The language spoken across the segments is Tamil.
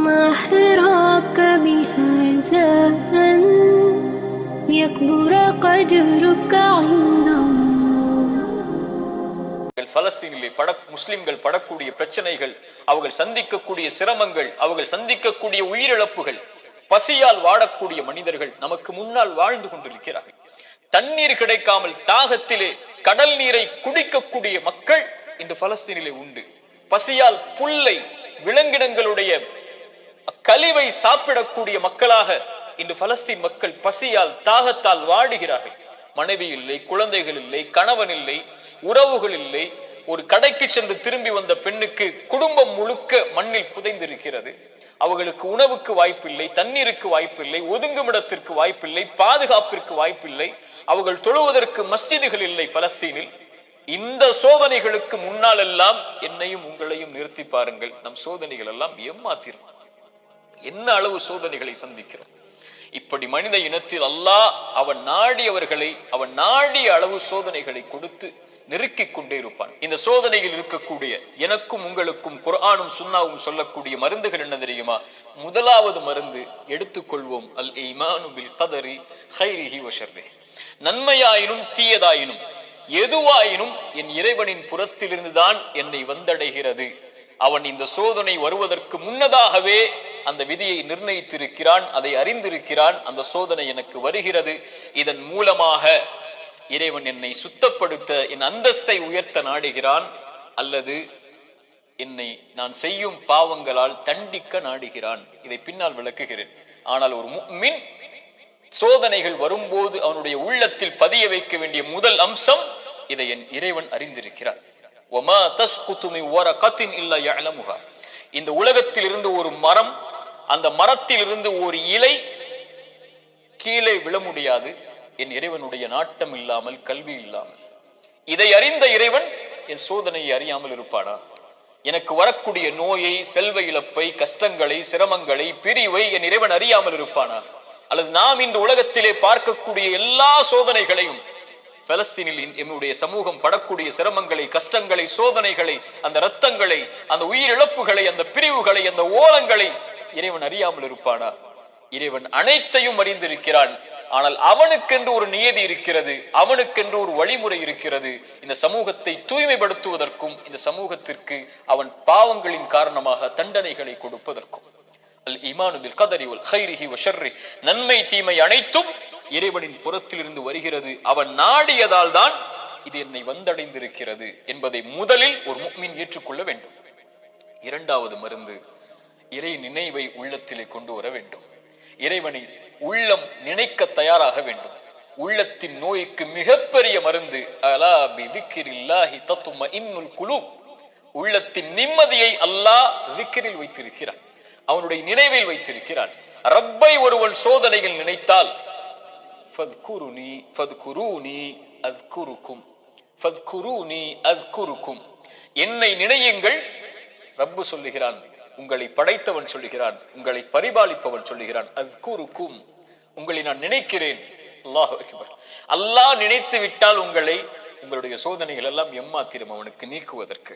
ما حراك بهذا أن يكبر قدرك عند الله பலஸ்தீனிலே பட முஸ்லிம்கள் படக்கூடிய பிரச்சனைகள் அவர்கள் சந்திக்கக்கூடிய சிரமங்கள் அவர்கள் சந்திக்கக்கூடிய உயிரிழப்புகள் பசியால் வாடக்கூடிய மனிதர்கள் நமக்கு முன்னால் வாழ்ந்து கொண்டிருக்கிறார்கள் தண்ணீர் கிடைக்காமல் தாகத்திலே கடல் நீரை குடிக்கக்கூடிய மக்கள் இன்று பலஸ்தீனிலே உண்டு பசியால் புல்லை விலங்கினங்களுடைய கழிவை சாப்பிடக்கூடிய மக்களாக இன்று பலஸ்தீன் மக்கள் பசியால் தாகத்தால் வாடுகிறார்கள். மனைவி இல்லை குழந்தைகள் இல்லை கணவன் இல்லை உறவுகள் இல்லை. ஒரு கடைக்கு சென்று திரும்பி வந்த பெண்ணுக்கு குடும்பம் முழுக்க மண்ணில் புதைந்திருக்கிறது. அவர்களுக்கு உணவுக்கு வாய்ப்பில்லை தண்ணீருக்கு வாய்ப்பில்லை ஒதுங்குமிடத்திற்கு வாய்ப்பில்லை பாதுகாப்பிற்கு வாய்ப்பில்லை. அவர்கள் தொழுவதற்கு மஸ்ஜிதுகள் இல்லை பலஸ்தீனில். இந்த சோதனைகளுக்கு முன்னால் எல்லாம் என்னையும் உங்களையும் நிறுத்தி பாருங்கள். நம் சோதனைகள் எல்லாம் ஏமாத்திரும். என்ன அளவு சோதனைகளை சந்திக்கிறோம்? இப்படி மனித இனத்தில் அல்லாஹ் அவன் நாடியவர்களை அவன் நாடிய அளவு சோதனைகளை கொடுத்து நெருக்கிக் கொண்டே இருப்பான். இந்த சோதனையில் இருக்கக்கூடிய எனக்கும் உங்களுக்கும் குர்ஆனும் சுன்னாவும் சொல்லக்கூடிய மருந்துகள் என்ன தெரியுமா? முதலாவது மருந்து எடுத்துக்கொள்வோம். அல் ஈமானு பில் கதரி ஹைரிஹி வஷர்ரே நன்மையாயினும் தீயதாயினும் எதுவாயினும் என் இறைவனின் புறத்திலிருந்துதான் என்னை வந்தடைகிறது. அவன் இந்த சோதனை வருவதற்கு முன்னதாகவே அந்த விதியை நிர்ணயித்திருக்கிறான் அதை அறிந்திருக்கிறான் அந்த சோதனை எனக்கு வருகிறது. இதன் மூலமாக இறைவன் என்னை சுத்தப்படுத்த என் அந்தஸ்தை உயர்த்த நாடுகிறான் அல்லது என்னை நான் செய்யும் பாவங்களால் தண்டிக்க நாடுகிறான். இதை பின்னால் விளக்குகிறேன். ஆனால் ஒரு மின் சோதனைகள் வரும்போது அவனுடைய உள்ளத்தில் பதிய வைக்க வேண்டிய முதல் அம்சம் இதை என் இறைவன் அறிந்திருக்கிறான். ஒமா தஸ்குத்து மின் வரகத்தின் இல்லா இந்த உலகத்தில் இருந்து ஒரு மரம் அந்த மரத்திலிருந்து ஒரு இலை கீழே விழ முடியாது. என் இறைவனுடைய நாட்டம் இல்லாமல் கல்வி இல்லாமல். இதை அறிந்த இறைவன் என் சோதனையை அறியாமல் இருப்பானா? எனக்கு வரக்கூடிய நோயை செல்வ இழப்பை கஷ்டங்களை சிரமங்களை பிரிவை என் இறைவன் அறியாமல் இருப்பானா? அல்லது நாம் இந்த உலகத்திலே பார்க்கக்கூடிய எல்லா சோதனைகளையும் பலஸ்தீனில் என்னுடைய சமூகம் படக்கூடிய சிரமங்களை கஷ்டங்களை சோதனைகளை அந்த இரத்தங்களை அந்த உயிரிழப்புகளை அந்த பிரிவுகளை அந்த ஓலங்களை இறைவன் அறியாமல் இருப்பானா? இறைவன் அனைத்தையும் அறிந்திருக்கிறான். ஆனால் அவனுக்கென்று ஒரு நியதி இருக்கிறது அவனுக்கென்று ஒரு வழிமுறை இருக்கிறது. இந்த சமூகத்தை தூய்மைப்படுத்துவதற்கும் இந்த சமூகத்திற்கு அவன் பாவங்களின் காரணமாக தண்டனைகளை கொடுப்பதற்கும். அல் இமானுவில் பில் ஹைரிஹி வல் நன்மை தீமை அனைத்தும் இறைவனின் புறத்திலிருந்து வருகிறது. அவன் நாடியதால் தான் இது என்னை வந்தடைந்திருக்கிறது என்பதை முதலில் ஒரு முக்மின் ஏற்றுக்கொள்ள வேண்டும். இரண்டாவது மருந்து இறை நினைவை உள்ளத்திலே கொண்டு வர வேண்டும். இறைவனை உள்ளம் நினைக்க தயாராக வேண்டும். உள்ளத்தின் நோய்க்கு மிகப்பெரிய மருந்து அலா பிதிக்கிரில்லாஹி தத்தும இன்னுல் குழு உள்ளத்தின் நிம்மதியை அல்லாஹ் விக்கிரில் வைத்திருக்கிறான். அவனுடைய நினைவில் வைத்திருக்கிறான். ரப்பை ஒருவன் சோதனையில் நினைத்தால் ஃபத்குருனி ஃபத்குரூனி அத்குருக்கும் ஃபத்குரூனி அத்குருக்கும் என்னை நினையுங்கள் ரப்பு சொல்லுகிறான் உங்களை படைத்தவன் சொல்லுகிறான் உங்களை பரிபாலிப்பவன் சொல்லுகிறான். அது கூறுக்கும் உங்களை நான் நினைக்கிறேன். அல்லாஹ் அல்லாஹ் நினைத்து விட்டால் உங்களை உங்களுடைய சோதனைகள் எல்லாம் எம்மாத்திரம் அவனுக்கு நீக்குவதற்கு.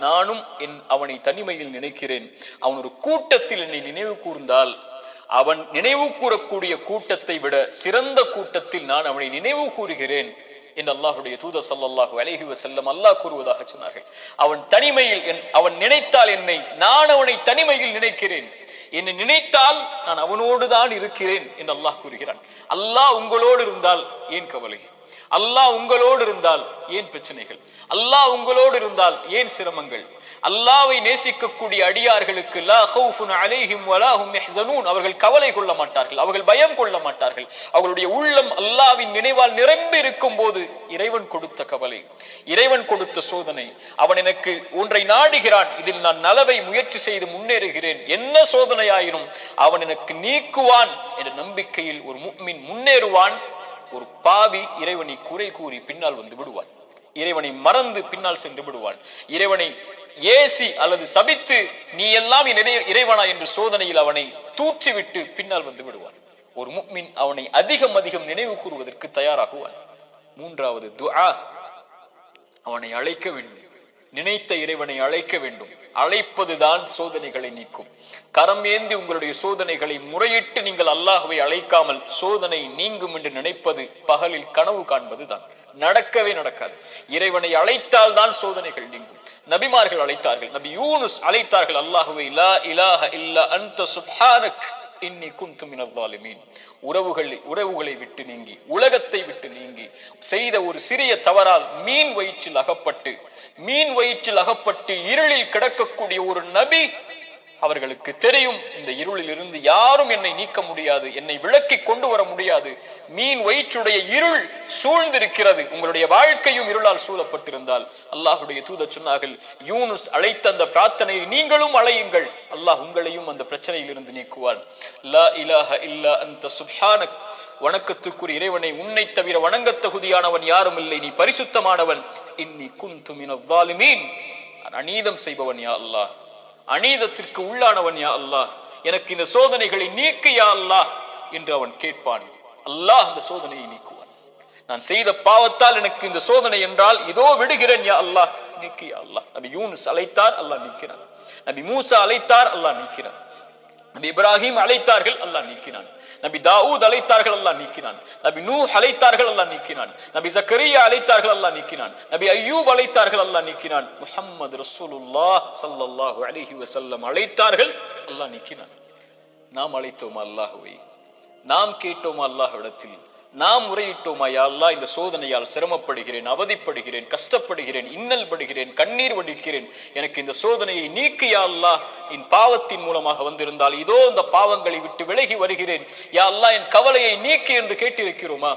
நானும் என் அவனை தனிமையில் நினைக்கிறேன். அவன் ஒரு கூட்டத்தில் என்னை நினைவு கூர்ந்தால் அவன் நினைவு கூறக்கூடிய கூட்டத்தை விட சிறந்த கூட்டத்தில் நான் அவனை நினைவு கூறுகிறேன் என்று அல்லாஹுடைய தூத சல்லாஹு அலஹி வசல்லம் அல்லாஹ் கூறுவதாக சொன்னார்கள். அவன் தனிமையில் என்- அவன் நினைத்தால் என்னை நான் அவனை தனிமையில் நினைக்கிறேன். என்னை நினைத்தால் நான் அவனோடு தான் இருக்கிறேன் என்று அல்லாஹ் கூறுகிறான். அல்லாஹ் உங்களோடு இருந்தால் ஏன் கவலை? அல்லாஹ் உங்களோடு இருந்தால் ஏன் பிரச்சனைகள்? அல்லாஹ் உங்களோடு இருந்தால் ஏன் சிரமங்கள்? அல்லாவை நேசிக்கக்கூடிய அடியார்களுக்கு லா ஹவுஃபுன் அலைஹிம் வலா ஹும் அவர்கள் கவலை கொள்ள மாட்டார்கள் அவர்கள் பயம் கொள்ள மாட்டார்கள். அவர்களுடைய உள்ளம் அல்லாவின் நினைவால் நிரம்பி இருக்கும் போது இறைவன் கொடுத்த கவலை இறைவன் கொடுத்த சோதனை. அவன் எனக்கு ஒன்றை நாடுகிறான் இதில் நான் நலவை முயற்சி செய்து முன்னேறுகிறேன். என்ன சோதனையாயினும் அவன் எனக்கு நீக்குவான் என்ற நம்பிக்கையில் ஒரு முக்மின் முன்னேறுவான் ஒரு பாவி இறைவனை குறை கூறி பின்னால் வந்து விடுவான். இறைவனை மறந்து பின்னால் சென்று விடுவான். இறைவனை ஏசி அல்லது சபித்து நீ எல்லாம் இறைவனா என்று சோதனையில் அவனை தூற்றிவிட்டு பின்னால் வந்து விடுவான். ஒரு முக்மின் அவனை அதிகம் அதிகம் நினைவு கூறுவதற்கு தயாராகுவான். மூன்றாவது துஆ அவனை அழைக்க வேண்டும். நினைத்த இறைவனை அழைக்க வேண்டும். அழைப்பதுதான் சோதனைகளை நீக்கும். கரம் ஏந்தி உங்களுடைய சோதனைகளை முறையிட்டு நீங்கள் அல்லாஹுவை அழைக்காமல் சோதனை நீங்கும் என்று நினைப்பது பகலில் கனவு காண்பதுதான். நடக்கவே நடக்காது. இறைவனை அழைத்தால் தான் சோதனைகள் நீங்கும். நபிமார்கள் அழைத்தார்கள். நபி யூனுஸ் அழைத்தார்கள். அல்லாஹுவை லா இலாஹ இல்ல அந்த சுப்ஹானக் இன்னி குந்து மினவாலிமீன் உறவுகளை உறவுகளை விட்டு நீங்கி உலகத்தை விட்டு நீங்கி செய்த ஒரு சிறிய தவறால் மீன் வயிற்றில் அகப்பட்டு மீன் வயிற்றில் அகப்பட்டு இருளில் கிடக்கக்கூடிய ஒரு நபி அவர்களுக்கு தெரியும் இந்த இருளில் இருந்து யாரும் என்னை நீக்க முடியாது என்னை விளக்கி கொண்டு வர முடியாது. மீன் வயிற்றுடைய இருள் சூழ்ந்திருக்கிறது. உங்களுடைய வாழ்க்கையும் இருளால் சூழப்பட்டிருந்தால் அல்லாஹுடைய தூத சொன்னார்கள் யூனுஸ் அழைத்த அந்த பிரார்த்தனையை நீங்களும் அழையுங்கள் அல்லாஹ் உங்களையும் அந்த பிரச்சனையில் இருந்து நீக்குவான். லா இலாஹ இல்லா அந்த சுப்ஹானக். வணக்கத்துக்குரிய இறைவனை உன்னை தவிர வணங்க தகுதியானவன் யாரும் இல்லை. நீ பரிசுத்தமானவன். இன்னி குந்து மினவாலிமீன் அநீதம் செய்பவன் யா அல்லாஹ். அநீதத்திற்கு உள்ளானவன் யா அல்லாஹ். எனக்கு இந்த சோதனைகளை நீக்கு யா அல்லாஹ் என்று அவன் கேட்பான். அல்லாஹ் அந்த சோதனையை நீக்குவான். நான் செய்த பாவத்தால் எனக்கு இந்த சோதனை என்றால் இதோ விடுகிறேன் யா அல்லாஹ். நீக்கு யா அல்லாஹ் நபி யூனுஸ் அழைத்தார் அல்லாஹ் நீக்கிறான் நபி மூசா அழைத்தார் அல்லாஹ் நீக்கிறான் நபி இப்ராஹிம் அழைத்தார்கள் அல்லாஹ் நீக்கினான் நபி தாவூத் அழைத்தார்கள் அல்லாஹ் நீக்கினான் நபி நூ அழைத்தார்கள் அல்லாஹ் நீக்கினான் நபி ஜக்கரியா அழைத்தார்கள் அல்லாஹ் நீக்கினான் நபி அய்யூப் அழைத்தார்கள் அல்லாஹ் நீக்கினான் முஹம்மது ரசூலுல்லாஹ் ஸல்லல்லாஹு அலைஹி வஸல்லம் அழைத்தார்கள் அல்லாஹ் நீக்கினான் நாம் அழைத்தோமா அல்லாஹுவை நாம் கேட்டோமா அல்லாஹ்விடத்தில் நாம் முறையிட்டோமா யா அல்லாஹ் இந்த சோதனையால் சிரமப்படுகிறேன் அவதிப்படுகிறேன் கஷ்டப்படுகிறேன் இன்னல் படுகிறேன் கண்ணீர் வடிக்கிறேன். எனக்கு இந்த சோதனையை நீக்கு யா அல்லா. என் பாவத்தின் மூலமாக வந்திருந்தால் இதோ இந்த பாவங்களை விட்டு விலகி வருகிறேன். யா அல்லா என் கவலையை நீக்கு என்று கேட்டிருக்கிறோமா?